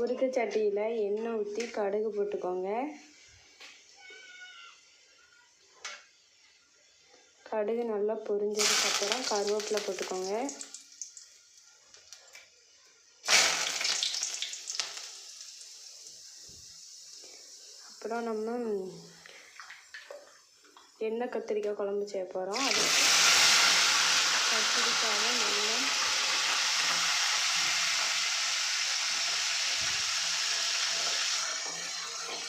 உருக்கு சட்டியில் எண்ணெய் ஊற்றி கடுகு போட்டுக்கோங்க. கடுகு நல்லா பொரிஞ்சதுக்கப்புறம் கருவேப்பிலை போட்டுக்கோங்க. அப்புறம் நம்ம எண்ணெய் கத்திரிக்காய் குழம்பு செய்ய போகிறோம் அது கத்திரிக்காய்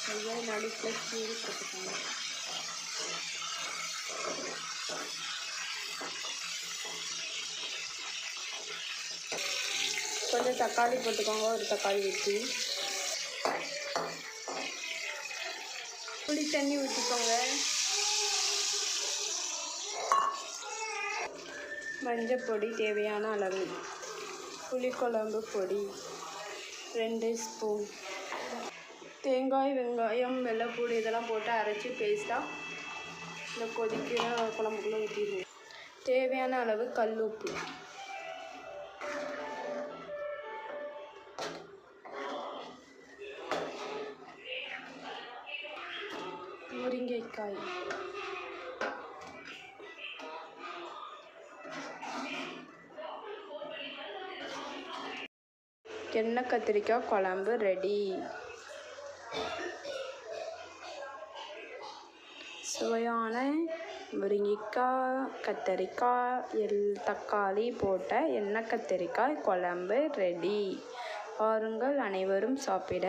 நல்லா நடுக்கில் போட்டுக்கோங்க கொஞ்சம் தக்காளி போட்டுக்கோங்க ஒரு தக்காளி ஊற்றி புளி தண்ணி ஊற்றிக்கோங்க மஞ்சள் பொடி தேவையான அளவு. புளிக்குழம்பு பொடி. ரெண்டு ஸ்பூன். தேங்காய் வெங்காயம் வெள்ளைப்பூடு இதெல்லாம் போட்டு அரைச்சி பேஸ்ட்டாக இந்த கொதிக்கிற குழம்புக்குள்ளே ஊற்றிடுங்க தேவையான அளவு கல் உப்பு. முருங்கைக்காய். எண்ணெய் கத்திரிக்காய் குழம்பு ரெடி சுவையான முருங்கைக்காய் கத்தரிக்காய் எல் தக்காளி போட்ட எண்ணெய் கத்திரிக்காய் குழம்பு ரெடி பாருங்கள் அனைவரும் சாப்பிட.